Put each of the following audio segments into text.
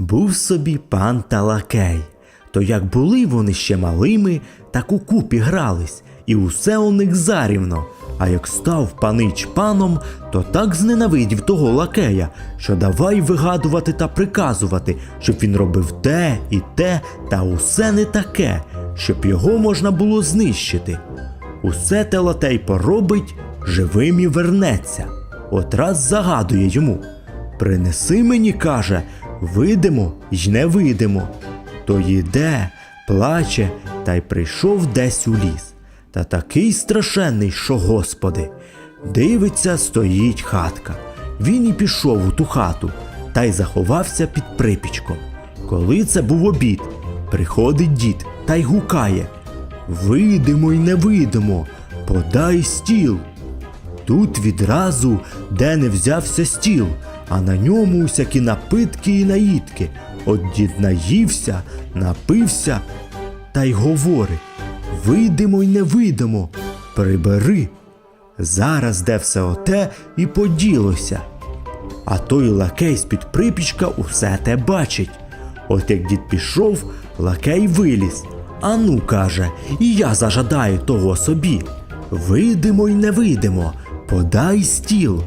Був собі пан та лакей. То як були вони ще малими, так у купі грались, і усе у них зарівно. А як став панич паном, то так зненавидів того лакея, що давай вигадувати та приказувати, щоб він робив те і те, та усе не таке, щоб його можна було знищити. Усе те латей поробить, живим і вернеться. От раз загадує йому. Принеси мені, каже, видимо й не видимо. То йде, плаче, та й прийшов десь у ліс. Та такий страшенний, що господи. Дивиться, стоїть хатка. Він і пішов у ту хату, та й заховався під припічком. Коли це був обід, приходить дід та й гукає Видимо й невидимо, подай стіл. Тут відразу де не взявся стіл, а на ньому всякі напитки і наїдки. От дід наївся, напився та й говорить видимо й невидимо, прибери. Зараз де все оте і поділося. А той лакей з-під припічка усе те бачить. От як дід пішов, лакей виліз. Ану, каже, і я зажадаю того собі. Видимо й невидимо, подай стіл.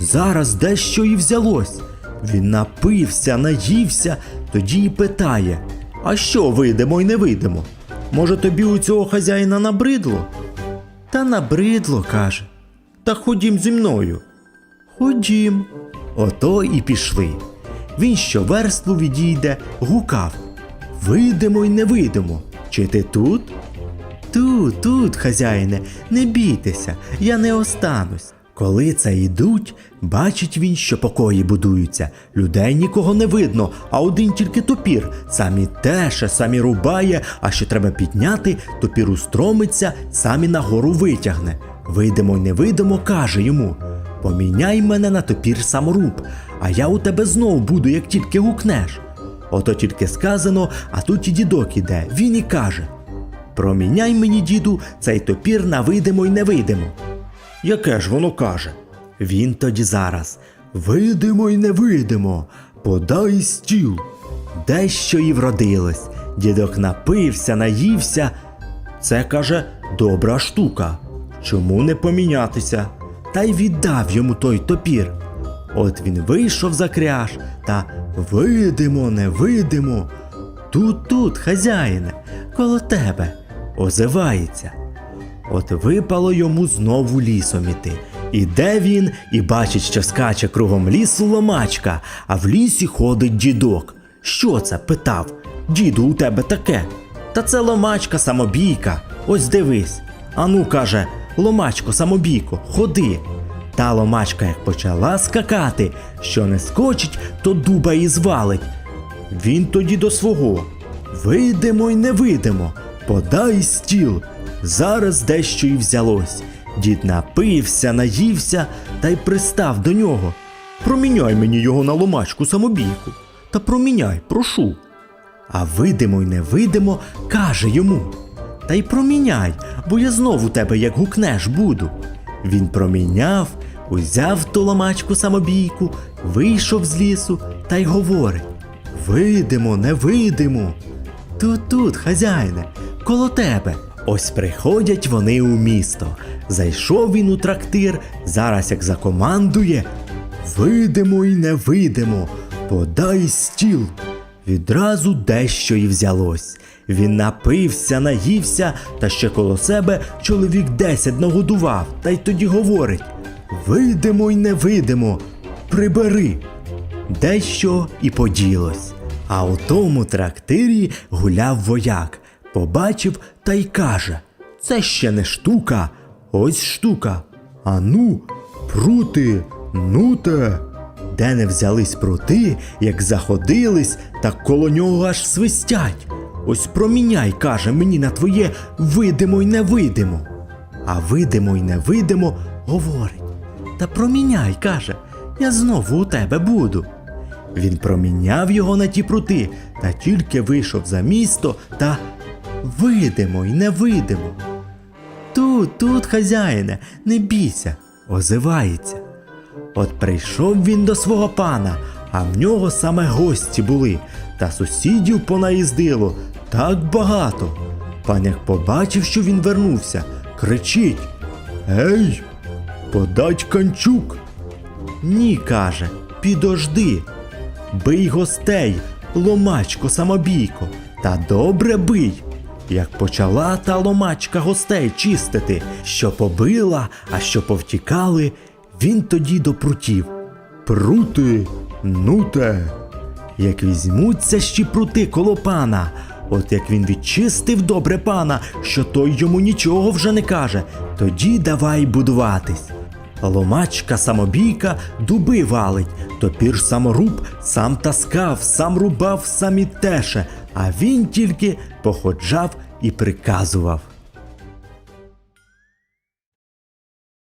Зараз дещо і взялось. Він напився, наївся, тоді й питає: А що видимо й не видимо? Може, тобі у цього хазяїна набридло? Та набридло, каже. Та ходім зі мною. Ходім. Ото і пішли. Він що верству відійде, гукав. Видимо й не видимо. Чи ти тут? Тут, тут, хазяїне, не бійтеся, я не останусь. Коли це йдуть, бачить він, що покої будуються. Людей нікого не видно, а один тільки топір. Самі теше, самі рубає, а що треба підняти, топір устромиться, самі нагору витягне. Видимо й невидимо, каже йому: Поміняй мене на топір саморуб, а я у тебе знов буду, як тільки гукнеш. Ото тільки сказано, а тут і дідок іде, він і каже: Проміняй мені, діду, цей топір на видимо й невидимо. Яке ж воно каже? Він тоді зараз. Видимо й невидимо, подай стіл. Дещо і вродилось. Дідок напився, наївся. Це каже добра штука. Чому не помінятися? Та й віддав йому той топір. От він вийшов за кряж та видимо, невидимо. Тут, тут, хазяїне, коло тебе, озивається. От випало йому знову лісом іти. Іде він і бачить, що скаче кругом лісу ломачка, а в лісі ходить дідок. Що це? питав. Діду, у тебе таке. Та це ломачка самобійка. Ось дивись. Ану, каже, ломачко, самобійко, ходи. Та ломачка, як почала скакати, що не скочить, то дуба і звалить. Він тоді до свого. Вийдемо й не вийдемо, подай стіл. Зараз дещо і взялось. Дід напився, наївся та й пристав до нього. Проміняй мені його на ломачку самобійку. Та проміняй, прошу. А видимо й не видимо, каже йому. Та й проміняй, бо я знову тебе як гукнеш буду. Він проміняв, узяв ту ломачку самобійку, вийшов з лісу та й говорить: Видимо, не видимо. Тут, тут, хазяїне, коло тебе. Ось приходять вони у місто. Зайшов він у трактир, зараз як закомандує. Видимо й не видимо, подай стіл. Відразу дещо й взялось. Він напився, наївся, та ще коло себе чоловік десять нагодував, та й тоді говорить: Видимо й не видимо, прибери. Дещо і поділось. А у тому трактирі гуляв вояк, побачив та й каже: Це ще не штука, ось штука. А ну, прути, ну те. Де не взялись прути, як заходились, так коло нього аж свистять. Ось проміняй, каже мені на твоє видимо й невидимо. А видимо й невидимо говорить. Та проміняй, каже, я знову у тебе буду. Він проміняв його на ті прути, та тільки вийшов за місто та видимо й невидимо. Тут, тут, хазяїне, не бійся, озивається. От прийшов він до свого пана, а в нього саме гості були, та сусідів понаїздило так багато. Пан як побачив, що він вернувся, кричить: Ей, подать канчук. Ні, каже, підожди. Бий гостей, ломачко самобійко, та добре бий. Як почала та ломачка гостей чистити, що побила, а що повтікали, він тоді до прутів. Прути, ну те. Як візьмуться ще прути коло пана, от як він відчистив добре пана, що той йому нічого вже не каже, тоді давай будуватись. Ломачка самобійка дуби валить, топір саморуб сам таскав, сам рубав, сам і теше, а він тільки походжав і приказував.